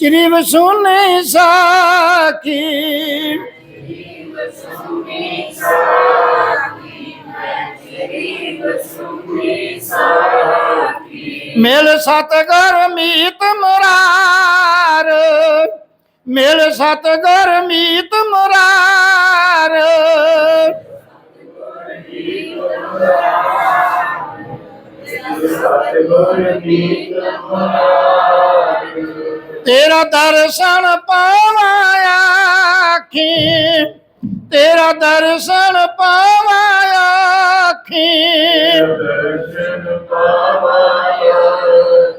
ਚਰੀ ਵਸੁਨੇ ਸਾਖੀ। ਮਿਲ ਸਤਗੁਰ ਮੀਤ ਮੁਰਾਰ। ਮਿਲ ਸਤਗੁਰ ਮੀਤ ਮੁਰਾਰ। ਤੇਰਾ ਦਰਸ਼ਨ ਪਾਵਾਂ ਆਖੀ, ਤੇਰਾ ਦਰਸ਼ਨ ਪਾਵਾਂ ਆਖੀ। ਦਰਸ਼ਨ ਪਾਵਾਇਆ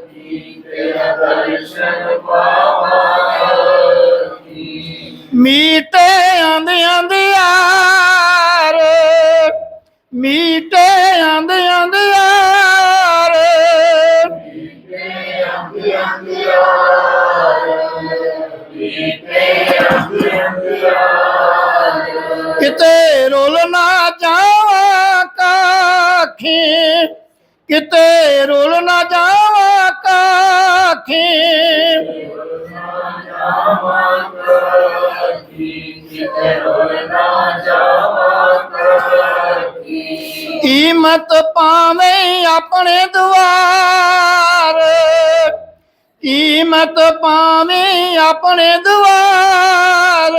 ਕੀ ਤੇਰਾ ਦਰਸ਼ਨ ਪਾਵਾਇਆ ਮੀਟੇ ਆਂਦੇ ਆਂਦਿਆਰ ਮੀਟੇ ਆਂਦੇ ਕਿਤੇ ਰੋਲ ਨਾ ਜਾਵਾਂ ਕਾਖੀ, ਕਿਤੇ ਰੋਲ ਨਾ ਜਾਵਾਂ ਕਾਖੀ। ਕੀਮਤ ਪਾਵੇਂ ਆਪਣੇ ਦੁਆਰ, ਕੀਮਤ ਪਾਵੇਂ ਆਪਣੇ ਦੁਆਰ।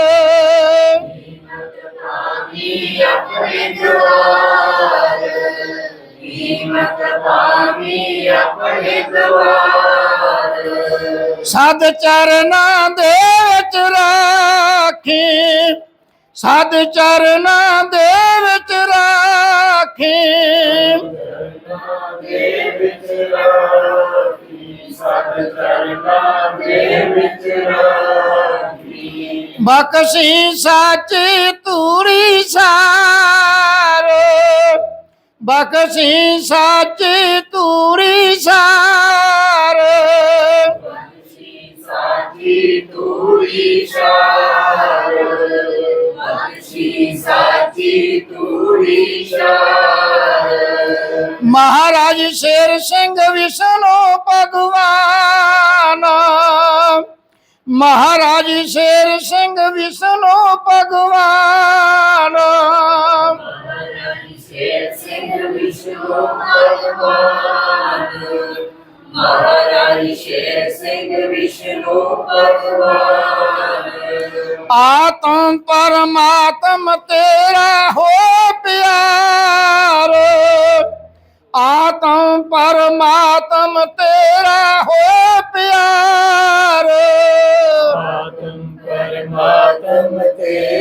ਸਦ ਚਰਨਾਂ ਦੇ ਵਿੱਚ ਰਾਖੀ ਸਦ ਚਰਨਾਂ ਦੇ ਵਿੱਚ ਰਾਖੀ। ਦੇ ਵਿੱਚ ਰਾਖੀ ਸਤ ਚਰਨਾਂ ਦੇ ਵਿੱਚ ਰਾਖੀ। ਬਖਸ਼ੀ ਸਾਚੀ ਤੂਰੀ ਸਾਰ। ਬਖਸ਼ੀ ਸਾਚੀ ਤੂਰੀ ਸਾਰ ਸਾਚੀ ਤੂਰੀ ਸ਼ਾਰ ਬਖਸ਼ੀ ਸਾਚੀ ਤੂਰੀ ਸ਼ਾਰ। ਮਹਾਰਾਜ ਸ਼ੇਰ ਸਿੰਘ ਵਿਸ਼ਨੂੰ ਭਗਵਾਨ। ਮਹਾਰਾਜ ਸ਼ੇਰ ਸਿੰਘ ਵਿਸ਼ਨੂੰ ਸਿੰਘ ਭਗਵਾਨ ਮਹਾਰਾਜ ਸ਼ੇਰ ਸਿੰਘ ਵਿਸ਼ਨੂੰ ਭਗਵਾਨ। ਆਤਮ ਪਰਮਾਤਮ ਤੇਰਾ ਹੋ ਪਿਆਰ। ਆਤਮ ਪਰਮਾਤਮ ਤੇਰਾ ਹੋ ਪਿਆਰ।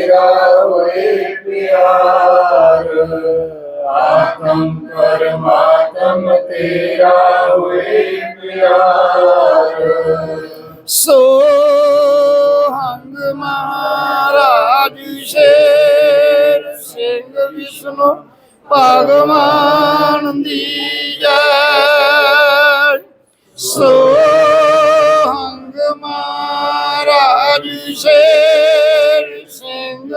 ਤੇਰਾ ਹੋਏ ਪਿਆਰ ਆਤਮ ਪਰਮਾਤਮ ਤੇਰਾ ਹੋਏ ਪਿਆਰ ਸੋ ਹੰਗ ਮਹਾਰਾਜ ਸ਼ੇਰ ਸਿੰਘ ਵਿਸ਼ਨੂੰ ਭਗਵਾਨ ਦੀ ਜੈ ਸੋ ਹੰਗ ਮਹਾਰਾਜ ਸ਼ੇਰ